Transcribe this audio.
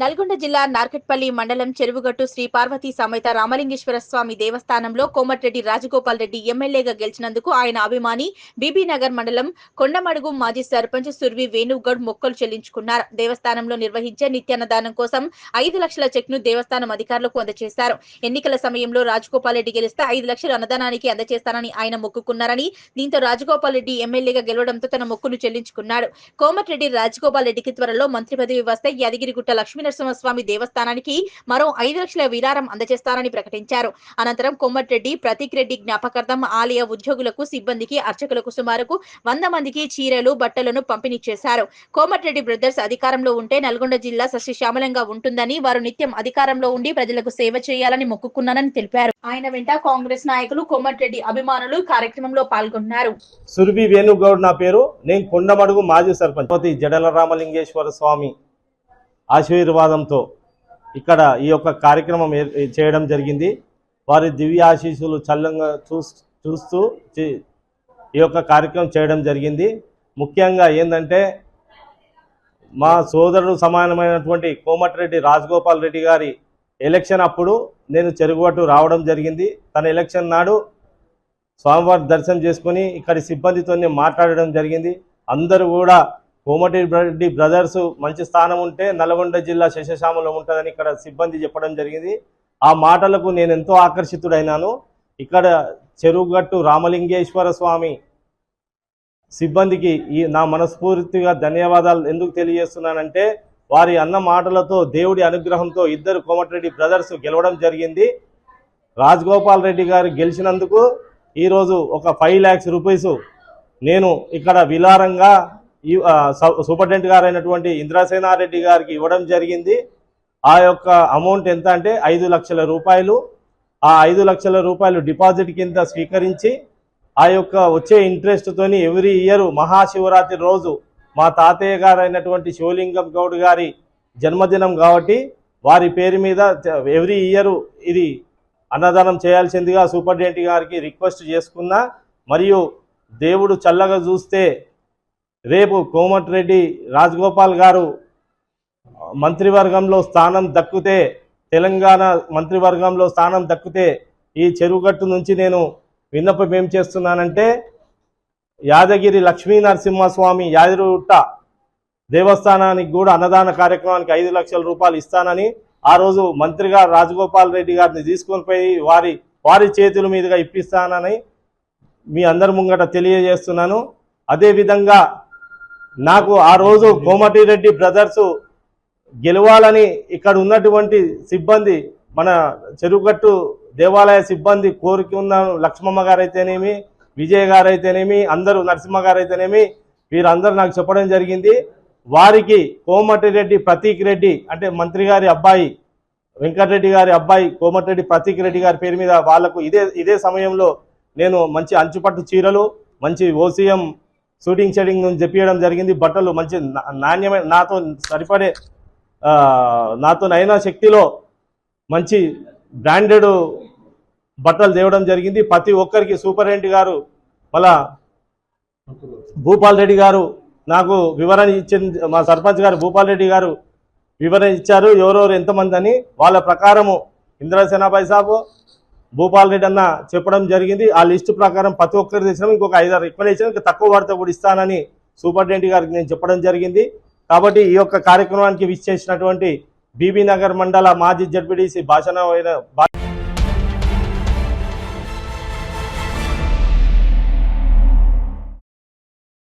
నల్గొండ జిల్లా నార్కెట్పల్లి మండలం చెరువుగట్టు శ్రీ పార్వతీ సమేత రామలింగేశ్వర స్వామి దేవస్థానంలో కోమటిరెడ్డి రాజగోపాల్ రెడ్డి ఎమ్మెల్యేగా గెలిచినందుకు ఆయన అభిమాని బీబీనగర్ మండలం కొండమడుగు మాజీ సర్పంచ్ సుర్వి వేణుగౌడ్ మొక్కలు చెల్లించుకున్నారు. దేవస్థానంలో నిర్వహించే నిత్యాన్నదానం కోసం ఐదు లక్షల చెక్ను దేవస్థానం అధికారులకు అందజేశారు. ఎన్నికల సమయంలో రాజగోపాల్ రెడ్డి గెలిస్తే ఐదు లక్షలు అన్నదానానికి అందజేస్తానని ఆయన మొక్కుకున్నారని దీంతో రాజగోపాల్ రెడ్డి ఎమ్మెల్యేగా గెలవడంతో తన మొక్కును చెల్లించుకున్నాడు. కోమటిరెడ్డి రాజగోపాల్ రెడ్డికి త్వరలో మంత్రి పదవి వస్తే యాదగిరిగుట్ట నరసింహస్వామి దేవస్థానానికి మరో ఐదు లక్షల విరారం అందజేస్తారని ప్రకటించారు. అనంతరం కొమ్మటిరెడ్డి ప్రతీక్ రెడ్డి జ్ఞాపకార్థం ఆలయ ఉద్యోగులకు సిబ్బందికి అర్చకులకు సుమారుకు వంద మందికి చీరలు బట్టలను పంపిణీ చేశారు. కోమటిరెడ్డి బ్రదర్స్ అధికారంలో ఉంటే నల్గొండ జిల్లా సస్యశ్యామలంగా ఉంటుందని వారు నిత్యం అధికారంలో ఉండి ప్రజలకు సేవ చేయాలని మొక్కుకున్నానని తెలిపారు. ఆయన వెంట కాంగ్రెస్ నాయకులు కోమటిరెడ్డి అభిమానులు కార్యక్రమంలో పాల్గొన్నారు. సురభి వేణుగౌడ్ నా పేరు. నేను కొండమడుగు మాజీ సర్పంచ్. జడల రామలింగేశ్వర స్వామి ఆశీర్వాదంతో ఇక్కడ ఈ యొక్క కార్యక్రమం చేయడం జరిగింది. వారి దివ్య ఆశీస్సులు చల్లంగా చూస్తూ చే- ఈ యొక్క కార్యక్రమం చేయడం జరిగింది. ముఖ్యంగా ఏంటంటే మా సోదరుడు సమానమైనటువంటి కోమటిరెడ్డి రాజగోపాల్ రెడ్డి గారి ఎలక్షన్ అప్పుడు నేను చెరుగుబాటు రావడం జరిగింది. తన ఎలక్షన్ నాడు స్వామివారి దర్శనం చేసుకుని ఇక్కడి సిబ్బందితో మాట్లాడడం జరిగింది. అందరూ కూడా కోమటిరెడ్డి బ్రదర్స్ మంచి స్థానం ఉంటే నల్గొండ జిల్లా శశశామలో ఉంటుందని ఇక్కడ సిబ్బంది చెప్పడం జరిగింది. ఆ మాటలకు నేను ఎంతో ఆకర్షితుడైనాను. ఇక్కడ చెరువుగట్టు రామలింగేశ్వర స్వామి సిబ్బందికి ఈ నా మనస్ఫూర్తిగా ధన్యవాదాలు ఎందుకు తెలియజేస్తున్నానంటే వారి అన్న మాటలతో దేవుడి అనుగ్రహంతో ఇద్దరు కోమటిరెడ్డి బ్రదర్స్ గెలవడం జరిగింది. రాజగోపాల్ రెడ్డి గారు గెలిచినందుకు ఈరోజు ఒక ఫైవ్ ల్యాక్స్ రూపీస్ నేను ఇక్కడ విలారంగా ఈ సూపరింటెండెంట్ గారు అయినటువంటి ఇంద్రసేనారెడ్డి గారికి ఇవ్వడం జరిగింది. ఆ యొక్క అమౌంట్ ఎంత అంటే ఐదు లక్షల రూపాయలు. ఆ ఐదు లక్షల రూపాయలు డిపాజిట్ కింద స్వీకరించి ఆ యొక్క వచ్చే ఇంట్రెస్ట్తోని ఎవ్రీ ఇయర్ మహాశివరాత్రి రోజు మా తాతయ్య గారు అయినటువంటి శివలింగం గౌడ్ గారి జన్మదినం కాబట్టి వారి పేరు మీద ఎవ్రీ ఇయర్ ఇది అన్నదానం చేయాల్సిందిగా సూపరింటెండెంట్ గారికి రిక్వెస్ట్ చేసుకున్నా. మరియు దేవుడు చల్లగా చూస్తే రేపు కోమటిరెడ్డి రాజగోపాల్ గారు మంత్రివర్గంలో స్థానం దక్కితే తెలంగాణ మంత్రివర్గంలో స్థానం దక్కితే ఈ చెరువుగట్టు నుంచి నేను విన్నపం ఏం చేస్తున్నానంటే యాదగిరి లక్ష్మీ నరసింహస్వామి యాదగిరిగుట్ట దేవస్థానానికి కూడా అన్నదాన కార్యక్రమానికి ఐదు లక్షల రూపాయలు ఇస్తానని ఆ రోజు మంత్రిగా రాజగోపాల్ రెడ్డి గారిని తీసుకొని పోయి వారి వారి చేతుల మీదుగా ఇప్పిస్తానని మీ అందరి ముంగట తెలియజేస్తున్నాను. అదేవిధంగా నాకు ఆ రోజు కోమటిరెడ్డి బ్రదర్స్ గెలవాలని ఇక్కడ ఉన్నటువంటి సిబ్బంది మన చెరుగట్టు దేవాలయ సిబ్బంది కోరిక ఉన్న లక్ష్మమ్మ గారు అయితేనేమి విజయ్ గారైతేనేమి అందరూ నరసింహ గారు అయితేనేమి వీరందరూ నాకు చెప్పడం జరిగింది. వారికి కోమటిరెడ్డి ప్రతీక్ రెడ్డి అంటే మంత్రి గారి అబ్బాయి వెంకటరెడ్డి గారి అబ్బాయి కోమటిరెడ్డి ప్రతీక్ రెడ్డి గారి పేరు మీద వాళ్ళకు ఇదే ఇదే సమయంలో నేను మంచి అంచుపట్టు చీరలు మంచి ఓసీఎం షూటింగ్ షెడింగ్ చెప్పడం చెప్పియడం జరిగింది. బట్టలు మంచి నా- నాణ్యమైన నాతో సరిపడే నాతో అయిన శక్తిలో మంచి బ్రాండెడ్ బట్టలు తేవడం జరిగింది. ప్రతి ఒక్కరికి సూపరింటెండెంట్ గారు మళ్ళా భూపాల్ రెడ్డి గారు నాకు వివరణ ఇచ్చింది మా సర్పంచ్ గారు భూపాల్ రెడ్డి గారు వివరణ ఇచ్చారు. ఎవరెవరు ఎంతమంది అని వాళ్ళ ప్రకారము. ఇంద్రసేనాబాయి సాబు భూపాల్ రెడ్డి అన్న చెప్పడం జరిగింది. ఆ లిస్టు ప్రకారం ప్రతి ఒక్కరు తెచ్చినాం ఇంకొక ఐదారు ఎక్కువ ఇచ్చినాం ఇంకా తక్కువ పడితే కూడా ఇస్తానని సూపరింటెండెంట్ గారికి నేను చెప్పడం జరిగింది. కాబట్టి ఈ యొక్క కార్యక్రమానికి విచ్చేసినటువంటి బీబీ నగర్ మండల మాజీ జడ్పీడీసీ భాషణ అయిన